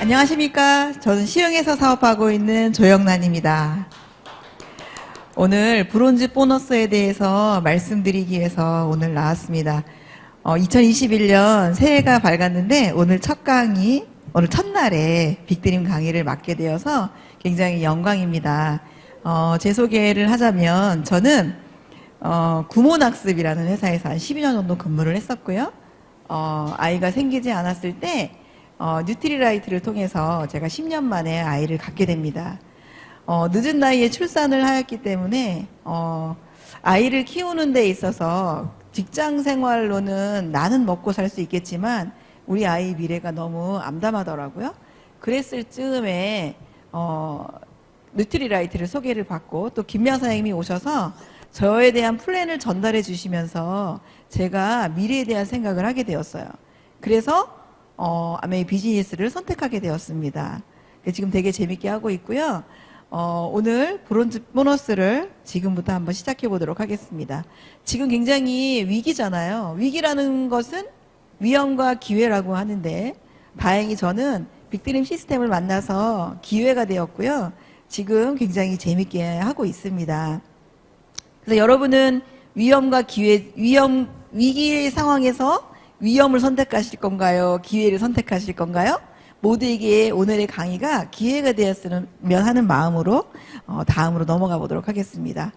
안녕하십니까. 저는 시흥에서 사업하고 있는 조영란입니다. 오늘 브론즈 보너스에 대해서 말씀드리기 위해서 오늘 나왔습니다. 어, 2021년 새해가 밝았는데 오늘 첫 강의, 오늘 첫날에 빅드림 강의를 맡게 되어서 굉장히 영광입니다. 어, 제 소개를 하자면 저는 어, 구몬학습이라는 회사에서 한 12년 정도 근무를 했었고요. 어, 아이가 생기지 않았을 때 어, 뉴트리라이트를 통해서 제가 10년 만에 아이를 갖게 됩니다. 어, 늦은 나이에 출산을 하였기 때문에 어, 아이를 키우는 데 있어서 직장 생활로는 나는 먹고 살 수 있겠지만 우리 아이 미래가 너무 암담하더라고요. 그랬을 즈음에 어, 뉴트리라이트를 소개를 받고 또 김명 사장님이 오셔서 저에 대한 플랜을 전달해 주시면서 제가 미래에 대한 생각을 하게 되었어요. 그래서 어, 아메이 비즈니스를 선택하게 되었습니다. 지금 되게 재밌게 하고 있고요. 어, 오늘 브론즈 보너스를 지금부터 한번 시작해 보도록 하겠습니다. 지금 굉장히 위기잖아요. 위기라는 것은 위험과 기회라고 하는데 다행히 저는 빅드림 시스템을 만나서 기회가 되었고요. 지금 굉장히 재밌게 하고 있습니다. 그래서 여러분은 위험과 기회, 위험, 위기의 상황에서 위험을 선택하실 건가요? 기회를 선택하실 건가요? 모두에게 오늘의 강의가 기회가 되었으면 하는 마음으로 어, 다음으로 넘어가 보도록 하겠습니다.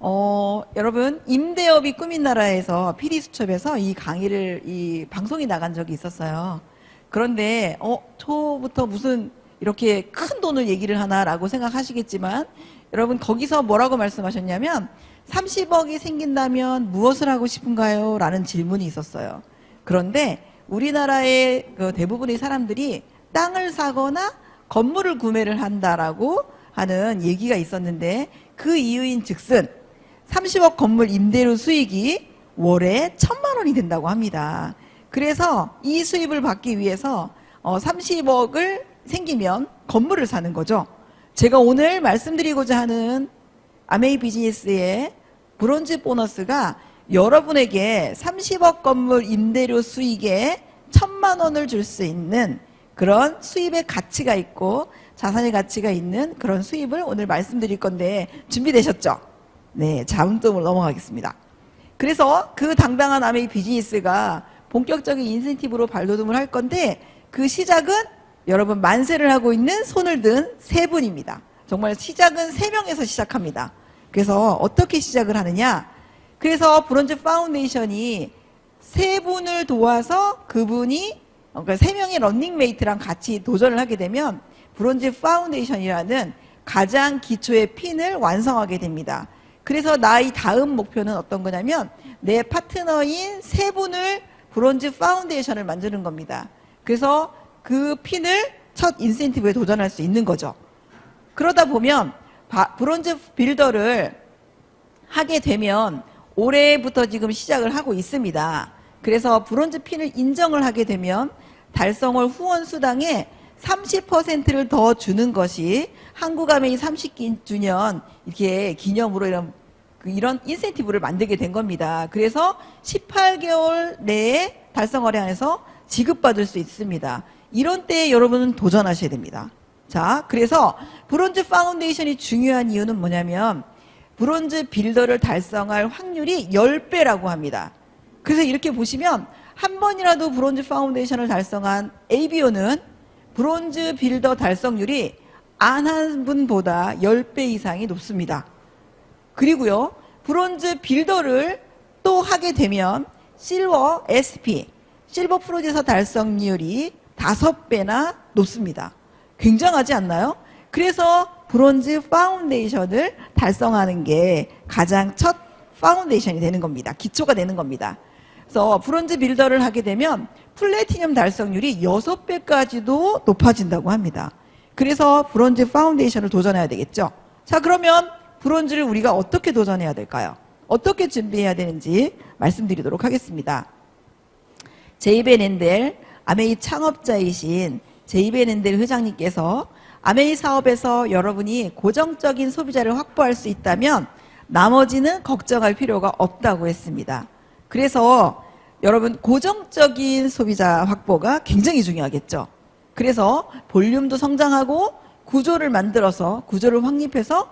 어, 여러분 임대업이 꾸민 나라에서 PD 수첩에서 이 강의를 이 방송이 나간 적이 있었어요. 그런데 어 초부터 무슨 이렇게 큰 돈을 얘기를 하나라고 생각하시겠지만 여러분 거기서 뭐라고 말씀하셨냐면 30억이 생긴다면 무엇을 하고 싶은가요? 라는 질문이 있었어요. 그런데 우리나라의 그 대부분의 사람들이 땅을 사거나 건물을 구매를 한다라고 하는 얘기가 있었는데 그 이유인 즉슨 30억 건물 임대료 수익이 월에 천만 원이 된다고 합니다. 그래서 이 수입을 받기 위해서 어 30억을 생기면 건물을 사는 거죠. 제가 오늘 말씀드리고자 하는 아메이 비즈니스의 브론즈 보너스가 여러분에게 30억 건물 임대료 수익에 천만 원을 줄 수 있는 그런 수입의 가치가 있고 자산의 가치가 있는 그런 수입을 오늘 말씀드릴 건데 준비되셨죠? 네, 자문점으로 넘어가겠습니다. 그래서 그 당당한 아메이 비즈니스가 본격적인 인센티브로 발돋움을 할 건데 그 시작은 여러분 만세를 하고 있는 손을 든 세 분입니다. 정말 시작은 세 명에서 시작합니다. 그래서 어떻게 시작을 하느냐? 그래서 브론즈 파운데이션이 세 분을 도와서 그분이 그러니까 세 명의 런닝메이트랑 같이 도전을 하게 되면 브론즈 파운데이션이라는 가장 기초의 핀을 완성하게 됩니다. 그래서 나의 다음 목표는 어떤 거냐면 내 파트너인 세 분을 브론즈 파운데이션을 만드는 겁니다. 그래서 그 핀을 첫 인센티브에 도전할 수 있는 거죠. 그러다 보면 바- 브론즈 빌더를 하게 되면 올해부터 지금 시작을 하고 있습니다. 그래서 브론즈 핀을 인정을 하게 되면 달성월 후원 수당의 30%를 더 주는 것이 한국아메이 30주년 이렇게 기념으로 이런 그 이런 인센티브를 만들게 된 겁니다. 그래서 18개월 내에 달성월에 한해서 지급받을 수 있습니다. 이런 때에 여러분은 도전하셔야 됩니다. 자, 그래서 브론즈 파운데이션이 중요한 이유는 뭐냐면 브론즈 빌더를 달성할 확률이 10배라고 합니다. 그래서 이렇게 보시면 한 번이라도 브론즈 파운데이션을 달성한 ABO는 브론즈 빌더 달성률이 안 한 분보다 10배 이상이 높습니다. 그리고요, 브론즈 빌더를 또 하게 되면 실버 SP, 실버 프로듀서 달성률이 다섯 배나 높습니다. 굉장하지 않나요? 그래서 브론즈 파운데이션을 달성하는 게 가장 첫 파운데이션이 되는 겁니다. 기초가 되는 겁니다. 그래서 브론즈 빌더를 하게 되면 플래티넘 달성률이 6배까지도 높아진다고 합니다. 그래서 브론즈 파운데이션을 도전해야 되겠죠. 자, 그러면 브론즈를 우리가 어떻게 도전해야 될까요? 어떻게 준비해야 되는지 말씀드리도록 하겠습니다. 제이벤 엔델 아메이 창업자이신 제이벤 엔델 회장님께서 아메이 사업에서 여러분이 고정적인 소비자를 확보할 수 있다면 나머지는 걱정할 필요가 없다고 했습니다. 그래서 여러분 고정적인 소비자 확보가 굉장히 중요하겠죠. 그래서 볼륨도 성장하고 구조를 만들어서 구조를 확립해서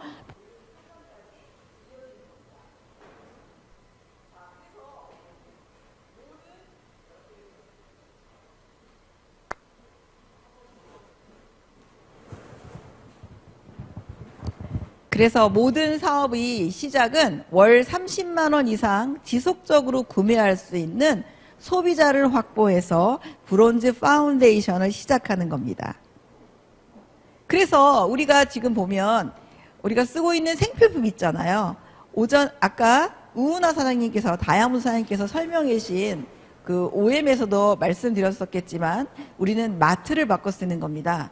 그래서 모든 사업의 시작은 월 30만 원 이상 지속적으로 구매할 수 있는 소비자를 확보해서 브론즈 파운데이션을 시작하는 겁니다. 그래서 우리가 지금 보면 우리가 쓰고 있는 생필품 있잖아요. 오전 아까 우은하 사장님께서 다양무 사장님께서 설명해 주신 그 OM에서도 말씀드렸었겠지만 우리는 마트를 바꿔 쓰는 겁니다.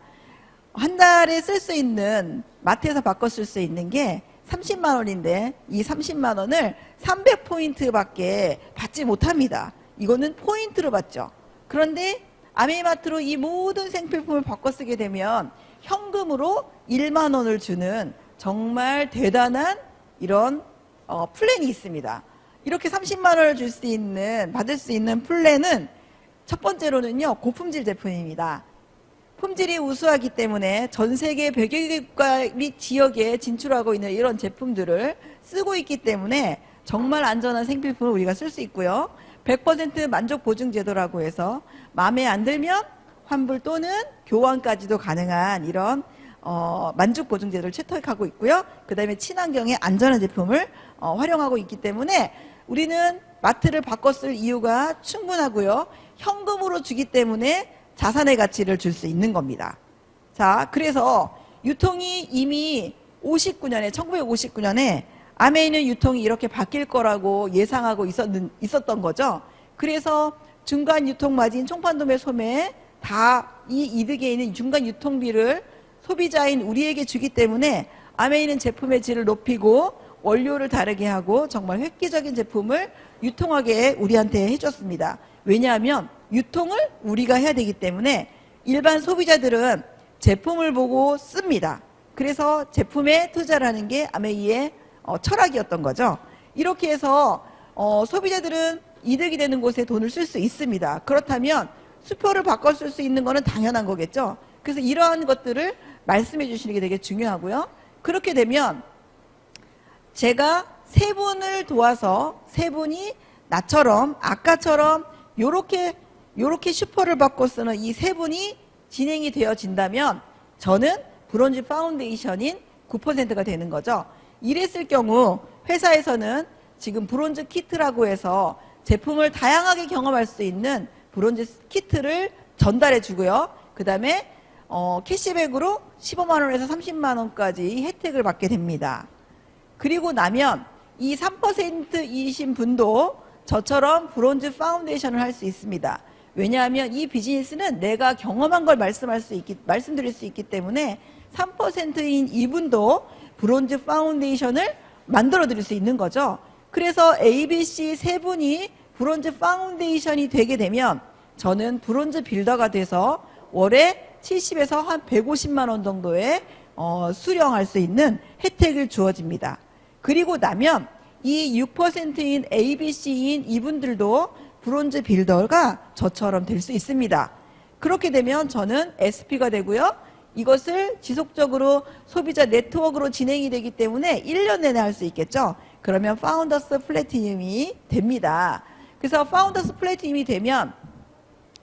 한 달에 쓸 수 있는 마트에서 바꿔 쓸 수 있는 게 30만 원인데 이 30만 원을 300포인트밖에 받지 못합니다. 이거는 포인트로 받죠. 그런데 아메이마트로 이 모든 생필품을 바꿔 쓰게 되면 현금으로 1만 원을 주는 정말 대단한 이런 어, 플랜이 있습니다. 이렇게 30만 원을 줄 수 있는 받을 수 있는 플랜은 첫 번째로는요 고품질 제품입니다. 품질이 우수하기 때문에 전 세계 100여 국가 및 지역에 진출하고 있는 이런 제품들을 쓰고 있기 때문에 정말 안전한 생필품을 우리가 쓸 수 있고요. 100% 만족 보증 제도라고 해서 마음에 안 들면 환불 또는 교환까지도 가능한 이런 어, 만족 보증 제도를 채택하고 있고요. 그다음에 친환경의 안전한 제품을 어, 활용하고 있기 때문에 우리는 마트를 쓸 이유가 충분하고요. 현금으로 주기 때문에 자산의 가치를 줄 수 있는 겁니다. 자, 그래서 유통이 이미 59년에 1959년에 아메이는 유통이 이렇게 바뀔 거라고 예상하고 있었는, 있었던 거죠. 그래서 중간 유통 마진 총판도매 소매 다 이 이득에 있는 중간 유통비를 소비자인 우리에게 주기 때문에 아메이는 제품의 질을 높이고 원료를 다르게 하고 정말 획기적인 제품을 유통하게 우리한테 해줬습니다. 왜냐하면 유통을 우리가 해야 되기 때문에 일반 소비자들은 제품을 보고 씁니다. 그래서 제품에 투자를 하는 게 아메이의 어, 철학이었던 거죠. 이렇게 해서 어, 소비자들은 이득이 되는 곳에 돈을 쓸 수 있습니다. 그렇다면 수표를 바꿔 쓸 수 있는 거는 당연한 거겠죠. 그래서 이러한 것들을 말씀해 주시는 게 되게 중요하고요. 그렇게 되면 제가 세 분을 도와서 세 분이 나처럼 아까처럼 요렇게 요렇게 슈퍼를 바꿔 쓰는 이 세 분이 진행이 되어진다면 저는 브론즈 파운데이션인 9%가 되는 거죠. 이랬을 경우 회사에서는 지금 브론즈 키트라고 해서 제품을 다양하게 경험할 수 있는 브론즈 키트를 전달해 주고요. 그 다음에 어, 캐시백으로 15만 원에서 30만 원까지 혜택을 받게 됩니다. 그리고 나면 이 3%이신 분도 저처럼 브론즈 파운데이션을 할 수 있습니다. 왜냐하면 이 비즈니스는 내가 경험한 걸 말씀할 수 있기, 말씀드릴 수 있기 때문에 3%인 이분도 브론즈 파운데이션을 만들어 드릴 수 있는 거죠. 그래서 ABC 세 분이 브론즈 파운데이션이 되게 되면 저는 브론즈 빌더가 돼서 월에 70에서 한 150만 원 정도의 어, 수령할 수 있는 혜택을 주어집니다. 그리고 나면 이 6%인 ABC인 이분들도 브론즈 빌더가 저처럼 될 수 있습니다. 그렇게 되면 저는 SP가 되고요. 이것을 지속적으로 소비자 네트워크로 진행이 되기 때문에 1년 내내 할 수 있겠죠. 그러면 파운더스 플래티늄이 됩니다. 그래서 파운더스 플래티늄이 되면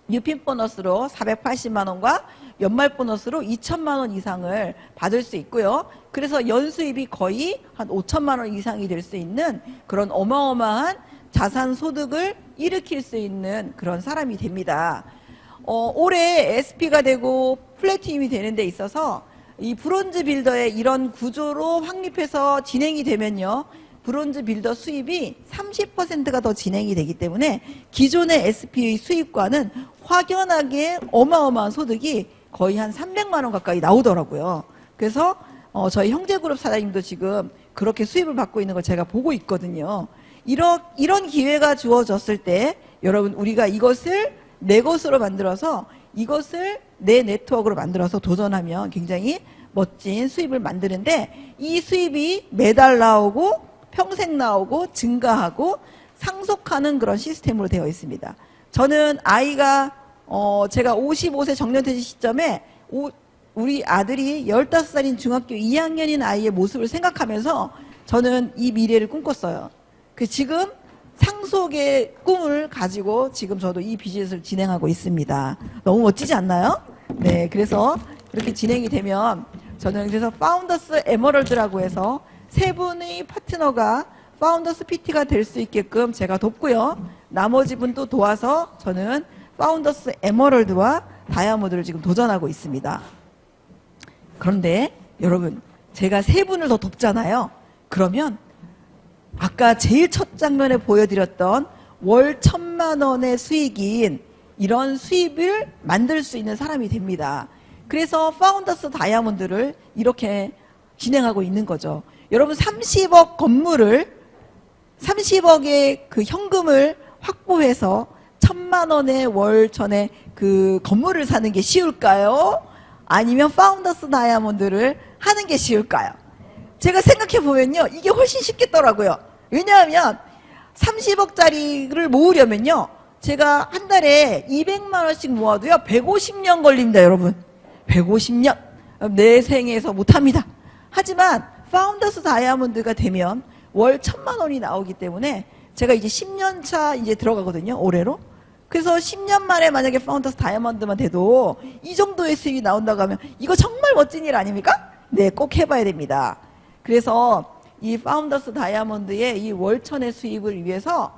뉴핀 보너스로 480만 원과 연말 보너스로 2천만 원 이상을 받을 수 있고요. 그래서 연수입이 거의 한 5천만 원 이상이 될 수 있는 그런 어마어마한 자산 소득을 일으킬 수 있는 그런 사람이 됩니다. 어, 올해 SP가 되고 플래티늄이 되는 데 있어서 이 브론즈 빌더의 이런 구조로 확립해서 진행이 되면요. 브론즈 빌더 수입이 30%가 더 진행이 되기 때문에 기존의 SP의 수입과는 확연하게 어마어마한 소득이 거의 한 300만 원 가까이 나오더라고요. 그래서 어, 저희 형제그룹 사장님도 지금 그렇게 수입을 받고 있는 걸 제가 보고 있거든요. 이런 이런 기회가 주어졌을 때 여러분 우리가 이것을 내 것으로 만들어서 이것을 내 네트워크로 만들어서 도전하면 굉장히 멋진 수입을 만드는데 이 수입이 매달 나오고 평생 나오고 증가하고 상속하는 그런 시스템으로 되어 있습니다. 저는 아이가 어, 제가 55세 정년퇴직 시점에 오- 우리 아들이 15살인 중학교 2학년인 아이의 모습을 생각하면서 저는 이 미래를 꿈꿨어요. 그 지금 상속의 꿈을 가지고 지금 저도 이 비즈니스를 진행하고 있습니다. 너무 멋지지 않나요? 네, 그래서 이렇게 진행이 되면 저는 그래서 파운더스 에머럴드라고 해서 세 분의 파트너가 파운더스 PT가 될 수 있게끔 제가 돕고요. 나머지 분도 도와서 저는 파운더스 에머럴드와 다이아몬드를 지금 도전하고 있습니다. 그런데 여러분, 제가 세 분을 더 돕잖아요. 그러면 아까 제일 첫 장면에 보여드렸던 월 천만 원의 수익인 이런 수입을 만들 수 있는 사람이 됩니다. 그래서 파운더스 다이아몬드를 이렇게 진행하고 있는 거죠. 여러분 30억 건물을 30억의 그 현금을 확보해서 천만 원의 월천에 그 건물을 사는 게 쉬울까요? 아니면 파운더스 다이아몬드를 하는 게 쉬울까요? 제가 생각해 보면요, 이게 훨씬 쉽겠더라고요. 왜냐하면 30억짜리를 모으려면요, 제가 한 달에 200만 원씩 모아도요, 150년 걸립니다, 여러분. 150년. 내 생에서 못 합니다. 하지만 파운더스 다이아몬드가 되면 월 천만 원이 나오기 때문에 제가 이제 10년 차 이제 들어가거든요, 올해로. 그래서 10년 만에 만약에 파운더스 다이아몬드만 돼도 이 정도의 수익이 나온다고 하면 이거 정말 멋진 일 아닙니까? 네, 꼭 해봐야 됩니다. 그래서 이 파운더스 다이아몬드의 이 월천의 수입을 위해서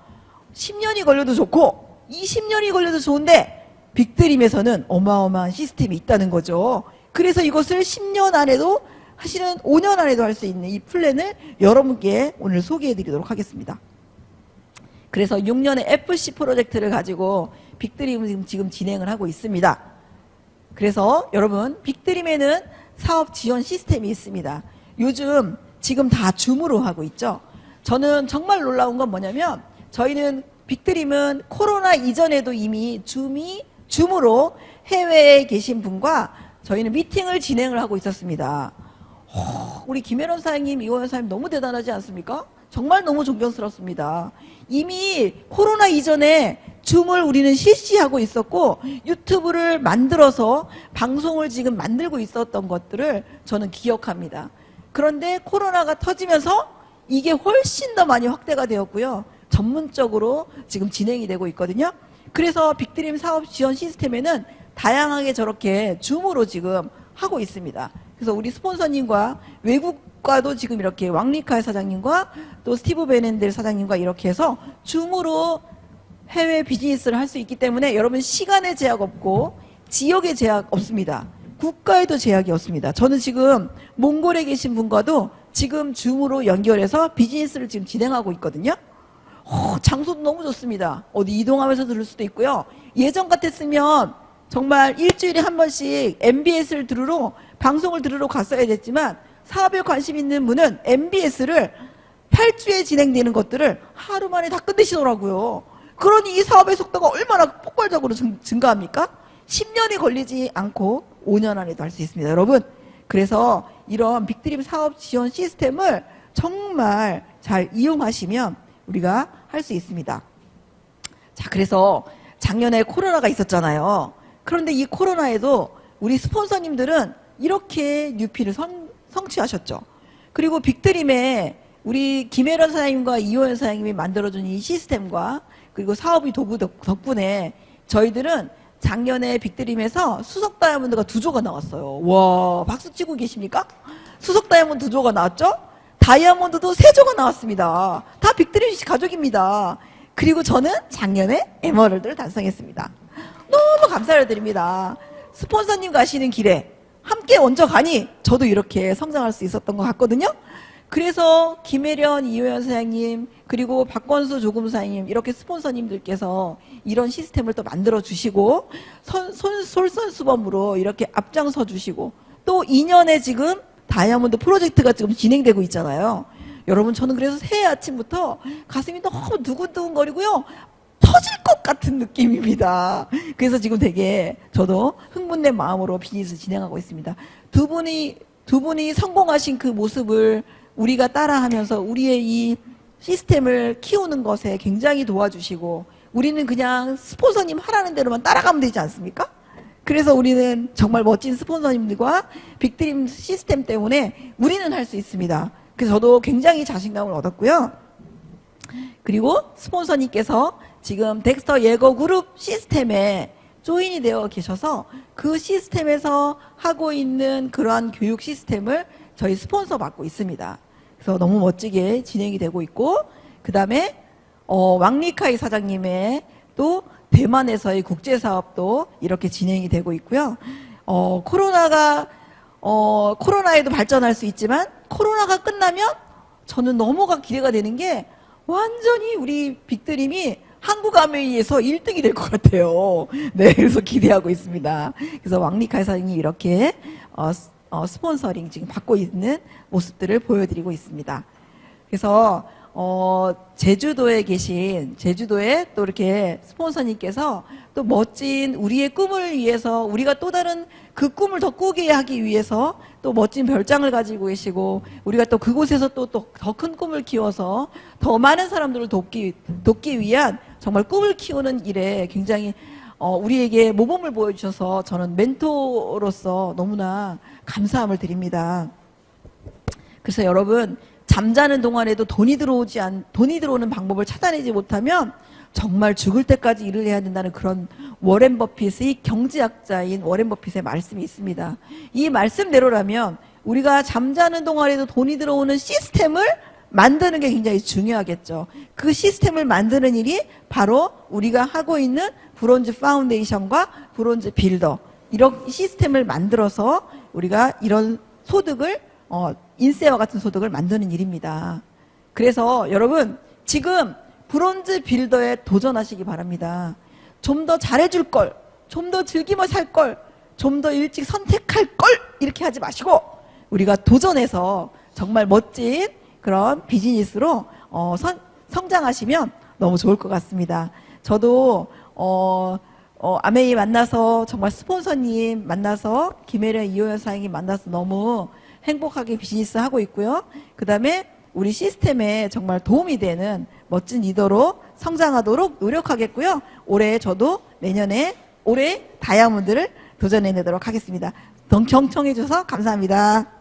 10년이 걸려도 좋고 20년이 걸려도 좋은데 빅드림에서는 어마어마한 시스템이 있다는 거죠. 그래서 이것을 10년 안에도 하시는 5년 안에도 할 수 있는 이 플랜을 여러분께 오늘 소개해 드리도록 하겠습니다. 그래서 6년의 FC 프로젝트를 가지고 빅드림을 지금, 진행을 하고 있습니다. 그래서 여러분 빅드림에는 사업 지원 시스템이 있습니다. 요즘 지금 다 줌으로 하고 있죠. 저는 정말 놀라운 건 뭐냐면 저희는 빅드림은 코로나 이전에도 이미 줌이 줌으로 해외에 계신 분과 저희는 미팅을 진행을 하고 있었습니다. 허, 우리 김혜론 사장님, 이호연 사장님 너무 대단하지 않습니까? 정말 너무 존경스럽습니다. 이미 코로나 이전에 줌을 우리는 실시하고 있었고 유튜브를 만들어서 방송을 지금 만들고 있었던 것들을 저는 기억합니다. 그런데 코로나가 터지면서 이게 훨씬 더 많이 확대가 되었고요. 전문적으로 지금 진행이 되고 있거든요. 그래서 빅드림 사업 지원 시스템에는 다양하게 저렇게 줌으로 지금 하고 있습니다. 그래서 우리 스폰서님과 외국과도 지금 이렇게 왕리칼 사장님과 또 스티브 베넨델 사장님과 이렇게 해서 줌으로 해외 비즈니스를 할 수 있기 때문에 여러분 시간의 제약 없고 지역의 제약 없습니다. 국가에도 제약이 없습니다. 저는 지금 몽골에 계신 분과도 지금 줌으로 연결해서 비즈니스를 지금 진행하고 있거든요. 어, 장소도 너무 좋습니다. 어디 이동하면서 들을 수도 있고요. 예전 같았으면 정말 일주일에 한 번씩 MBS를 들으러 방송을 들으러 갔어야 됐지만 사업에 관심 있는 분은 MBS를 8주에 진행되는 것들을 하루 만에 다 끝내시더라고요. 그러니 이 사업의 속도가 얼마나 폭발적으로 증, 증가합니까? 10년이 걸리지 않고 5년 안에도 할 수 있습니다, 여러분. 그래서 이런 빅드림 사업 지원 시스템을 정말 잘 이용하시면 우리가 할 수 있습니다. 자, 그래서 작년에 코로나가 있었잖아요. 그런데 이 코로나에도 우리 스폰서님들은 이렇게 뉴피를 성, 성취하셨죠. 그리고 빅드림에 우리 김혜련 사장님과 이호연 사장님이 만들어준 이 시스템과 그리고 사업이 도구 덕- 덕분에 저희들은 작년에 빅드림에서 수석 다이아몬드가 두 조가 나왔어요. 와, 박수 치고 계십니까? 수석 다이아몬드 두 조가 나왔죠? 다이아몬드도 세 조가 나왔습니다. 다 빅드림 가족입니다. 그리고 저는 작년에 에머럴드를 달성했습니다. 너무 감사를 드립니다. 스폰서님 가시는 길에 함께 얹어 가니 저도 이렇게 성장할 수 있었던 것 같거든요. 그래서 김혜련, 이호연 사장님, 그리고 박건수 조금사님 이렇게 스폰서님들께서 이런 시스템을 또 만들어 주시고 선, 손, 솔선수범으로 이렇게 앞장서 주시고 또 2년에 지금 다이아몬드 프로젝트가 지금 진행되고 있잖아요. 여러분 저는 그래서 새해 아침부터 가슴이 너무 두근두근거리고요. 터질 것 같은 느낌입니다. 그래서 지금 되게 저도 흥분된 마음으로 비즈니스 진행하고 있습니다. 두 분이 두 분이 성공하신 그 모습을 우리가 따라하면서 우리의 이 시스템을 키우는 것에 굉장히 도와주시고 우리는 그냥 스폰서님 하라는 대로만 따라가면 되지 않습니까? 그래서 우리는 정말 멋진 스폰서님들과 빅드림 시스템 때문에 우리는 할 수 있습니다. 그래서 저도 굉장히 자신감을 얻었고요. 그리고 스폰서님께서 지금 덱스터 예거 그룹 시스템에 조인이 되어 계셔서 그 시스템에서 하고 있는 그러한 교육 시스템을 저희 스폰서 받고 있습니다. 그래서 너무 멋지게 진행이 되고 있고 그 다음에 어, 왕리카이 사장님의 또 대만에서의 국제 사업도 이렇게 진행이 되고 있고요. 어, 코로나가 어, 코로나에도 발전할 수 있지만 코로나가 끝나면 저는 너무가 기대가 되는 게 완전히 우리 빅드림이 한국 아메이에서 1등이 될 것 같아요. 네, 그래서 기대하고 있습니다. 그래서 왕리카이 사장님이 이렇게 어, 스- 어, 스폰서링 지금 받고 있는 모습들을 보여드리고 있습니다. 그래서 어, 제주도에 계신 제주도에 또 이렇게 스폰서님께서 또 멋진 우리의 꿈을 위해서 우리가 또 다른 그 꿈을 더 꾸게 하기 위해서 또 멋진 별장을 가지고 계시고 우리가 또 그곳에서 또 더 큰 꿈을 키워서 더 많은 사람들을 돕기 돕기 위한 정말 꿈을 키우는 일에 굉장히 어, 우리에게 모범을 보여주셔서 저는 멘토로서 너무나 감사함을 드립니다. 그래서 여러분 잠자는 동안에도 돈이 들어오지 않 돈이 들어오는 방법을 찾아내지 못하면 정말 죽을 때까지 일을 해야 된다는 그런 워렌 버핏의 경제학자인 워렌 버핏의 말씀이 있습니다. 이 말씀대로라면 우리가 잠자는 동안에도 돈이 들어오는 시스템을 만드는 게 굉장히 중요하겠죠. 그 시스템을 만드는 일이 바로 우리가 하고 있는 브론즈 파운데이션과 브론즈 빌더 이런 시스템을 만들어서 우리가 이런 소득을 어, 인세와 같은 소득을 만드는 일입니다. 그래서 여러분 지금 브론즈 빌더에 도전하시기 바랍니다. 좀 더 잘해줄 걸, 좀 더 즐기며 살 걸, 좀 더 일찍 선택할 걸 이렇게 하지 마시고 우리가 도전해서 정말 멋진 그런 비즈니스로 어, 선- 성장하시면 너무 좋을 것 같습니다. 저도 어, 어, 아메이 만나서 정말 스폰서님 만나서 김혜련 이호연 사장님 만나서 너무 행복하게 비즈니스 하고 있고요. 그 다음에 우리 시스템에 정말 도움이 되는 멋진 리더로 성장하도록 노력하겠고요. 올해 저도 내년에 올해 다이아몬드를 도전해 내도록 하겠습니다. 경- 경청해 주셔서 감사합니다.